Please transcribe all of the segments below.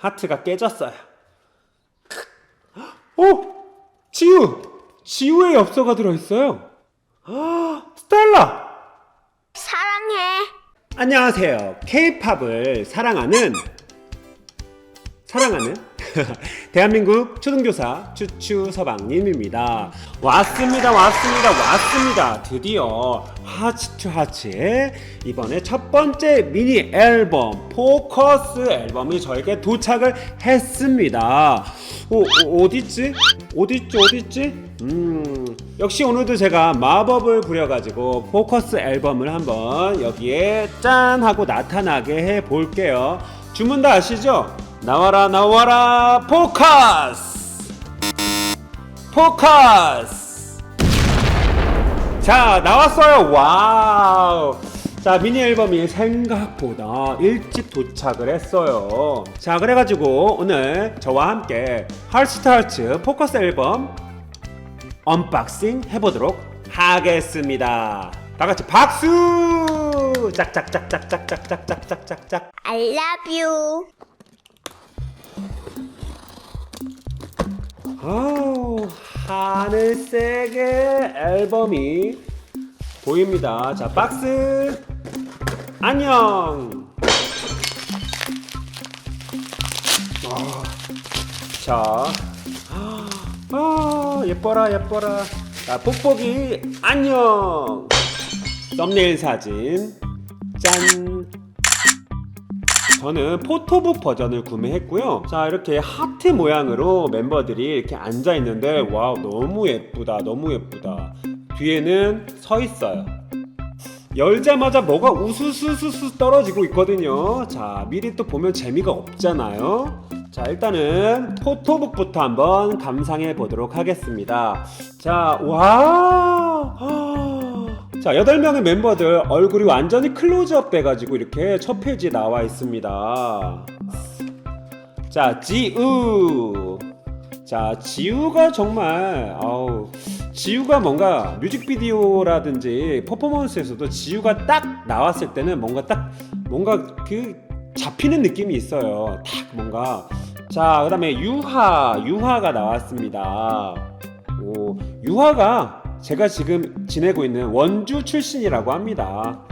하트가 깨졌어요. 오! 지우! 지우의 엽서가 들어있어요. 아, 스텔라! 사랑해. 안녕하세요. 케이팝을 사랑하는 사랑하는 대한민국 초등교사 추추 서방님입니다. 왔습니다, 왔습니다, 왔습니다. 드디어 하츠 투 하츠의 이번에 첫 번째 미니 앨범 포커스 앨범이 저에게 도착을 했습니다. 오, 오 어딨지? 어딨지? 어딨지? 음, 역시 오늘도 제가 마법을 부려가지고 포커스 앨범을 한번 여기에 짠 하고 나타나게 해 볼게요. 주문 다 아시죠? 나와라 나와라 포커스! 포커스! 자 나왔어요. 와우. 자 미니 앨범이 생각보다 일찍 도착을 했어요. 자 그래가지고 오늘 저와 함께 헐스타츠 포커스 앨범 언박싱 해보도록 하겠습니다. 다 같이 박수! 짝짝짝짝짝짝짝짝짝짝짝. I love you. 아우 하늘색의 앨범이 보입니다. 자 박스 안녕. 아, 자, 아 예뻐라 예뻐라. 자 뽁뽁이 안녕. 썸네일 사진 짠. 저는 포토북 버전을 구매했고요. 자, 이렇게 하트 모양으로 멤버들이 이렇게 앉아 있는데, 와우, 너무 예쁘다. 너무 예쁘다. 뒤에는 서 있어요. 열자마자 뭐가 우수수수수 떨어지고 있거든요. 자, 미리 또 보면 재미가 없잖아요. 자, 일단은 포토북부터 한번 감상해 보도록 하겠습니다. 자, 와! 자, 8명의 멤버들 얼굴이 완전히 클로즈업 돼가지고 이렇게 첫 페이지에 나와 있습니다. 자, 지우. 자, 지우가 정말, 아우, 지우가 뭔가 뮤직비디오라든지 퍼포먼스에서도 지우가 딱 나왔을 때는 뭔가 딱, 뭔가 그 잡히는 느낌이 있어요. 딱 뭔가. 자, 그 다음에 유하, 유하가 나왔습니다. 오, 유하가 제가 지금 지내고 있는 원주 출신이라고 합니다.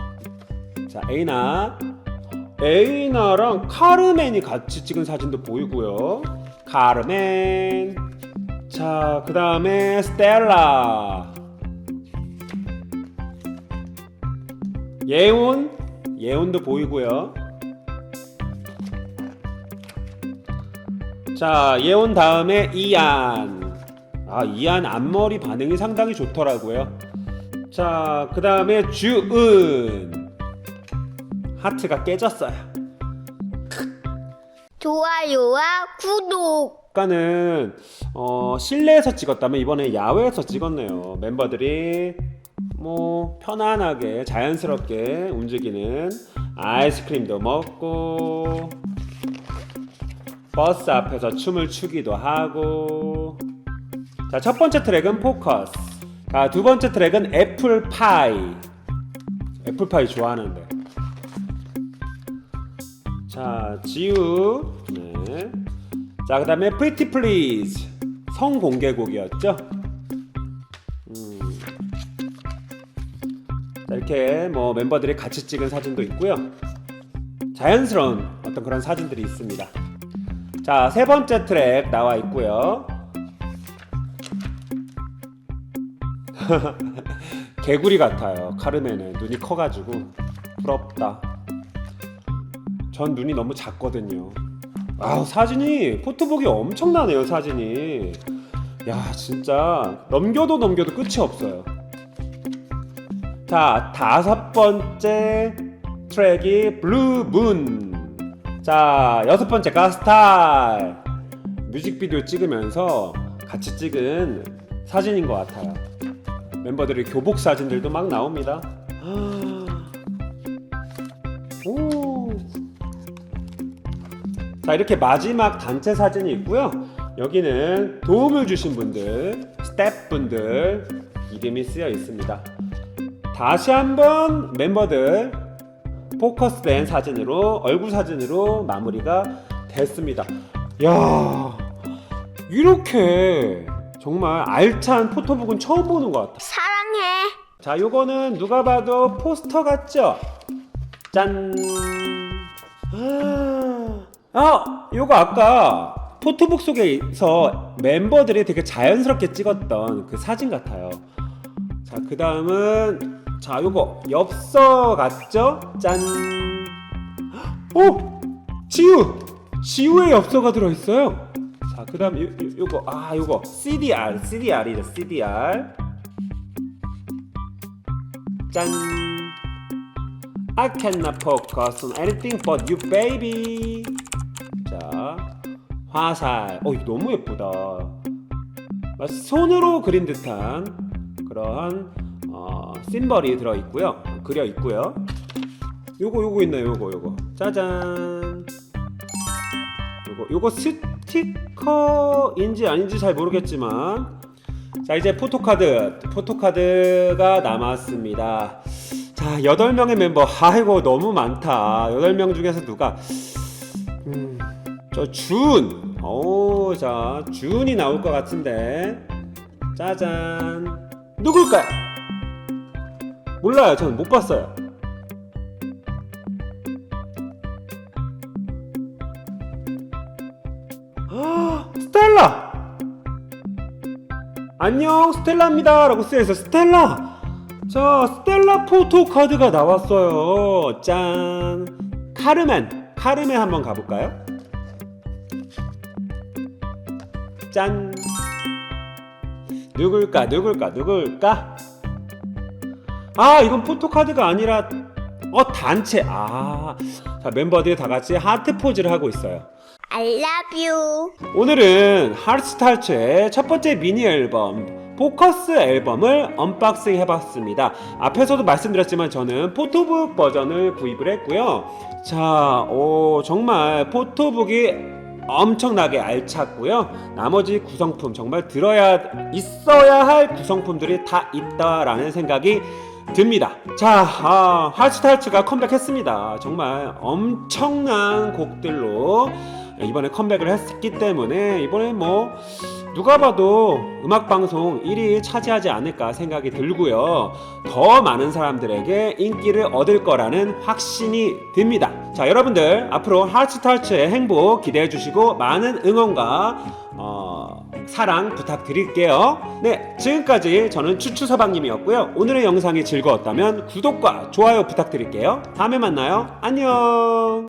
자, 에이나. 에이나랑 카르멘이 같이 찍은 사진도 보이고요. 카르멘. 자, 그 다음에 스텔라. 예온. 예온도 보이고요. 자, 예온 다음에 이안. 아, 이안 앞머리 반응이 상당히 좋더라고요. 자, 그 다음에 주은. 하트가 깨졌어요. 좋아요와 구독. 아까는 어, 실내에서 찍었다면 이번에 야외에서 찍었네요. 멤버들이 뭐 편안하게 자연스럽게 움직이는 아이스크림도 먹고 버스 앞에서 춤을 추기도 하고 자, 첫 번째 트랙은 포커스. 자, 두 번째 트랙은 애플파이. 애플파이 좋아하는데. 자, 지우. 네. 자, 그 다음에 Pretty Please. 성공개곡이었죠? 음. 자, 이렇게 뭐 멤버들이 같이 찍은 사진도 있고요. 자연스러운 어떤 그런 사진들이 있습니다. 자, 세 번째 트랙 나와 있고요. 개구리 같아요. 카르멘은 눈이 커가지고 부럽다. 전 눈이 너무 작거든요. 아 사진이 포토북이 엄청나네요 사진이. 야 진짜 넘겨도 넘겨도 끝이 없어요. 자 다섯 번째 트랙이 블루문. 자 여섯 번째 가 스타일. 뮤직비디오 찍으면서 같이 찍은 사진인 것 같아요. 멤버들의 교복 사진들도 막 나옵니다. 오. 자 이렇게 마지막 단체 사진이 있고요. 여기는 도움을 주신 분들, 스태프분들 이름이 쓰여 있습니다. 다시 한번 멤버들 포커스된 사진으로 얼굴 사진으로 마무리가 됐습니다. 야 이렇게 정말 알찬 포토북은 처음 보는 것 같아. 사랑해. 자, 요거는 누가 봐도 포스터 같죠? 짠. 아, 요거 아까 포토북 속에서 멤버들이 되게 자연스럽게 찍었던 그 사진 같아요. 자, 그 다음은 자, 요거 엽서 같죠? 짠. 오, 지우, 지우의 엽서가 들어있어요. 자, 그 다음 요, 요, 요거 아, 요거 CDR, CDR이죠, CDR. 짠. I cannot focus on anything but you, baby. 자, 화살. 어, 너무 예쁘다. 마치 손으로 그린 듯한 그런 어, 심벌이 들어 있고요. 그려 있고요. 요거 요거 있나요? 요거 요거. 짜잔. 요거 요거 스 티커인지 아닌지 잘 모르겠지만 자 이제 포토카드 포토카드가 남았습니다. 자 8명의 멤버. 아이고 너무 많다. 8명 중에서 누가? 음, 음저준 오자 준이 나올 것 같은데. 짜잔. 누굴까요? 몰라요. 저는 못 봤어요 스텔라. 안녕 스텔라입니다. 라고 쓰여있어 스텔라. 자 스텔라 포토 카드가 나왔어요. 짠. 카르멘. 카르멘 한번 가볼까요? 짠. 누굴까 누굴까 누굴까? 아 이건 포토카드가 아니라 어 단체. 아. 자, 멤버들이 다 같이 하트 포즈를 하고 있어요 I love you. 오늘은 하르스탈츠의 첫 번째 미니 앨범 포커스 앨범을 언박싱 해봤습니다. 앞에서도 말씀드렸지만 저는 포토북 버전을 구입을 했고요. 자, 오, 정말 포토북이 엄청나게 알찼고요. 나머지 구성품 정말 들어야 있어야 할 구성품들이 다 있다라는 생각이 듭니다. 자, 아, 하르스탈츠가 컴백했습니다. 정말 엄청난 곡들로 이번에 컴백을 했기 때문에 이번에 뭐 누가 봐도 음악 방송 1위 차지하지 않을까 생각이 들고요. 더 많은 사람들에게 인기를 얻을 거라는 확신이 듭니다. 자, 여러분들 앞으로 하츠타츠의 행복 기대해 주시고 많은 응원과 어, 사랑 부탁드릴게요. 네, 지금까지 저는 추추 서방님이었고요. 오늘의 영상이 즐거웠다면 구독과 좋아요 부탁드릴게요. 다음에 만나요. 안녕.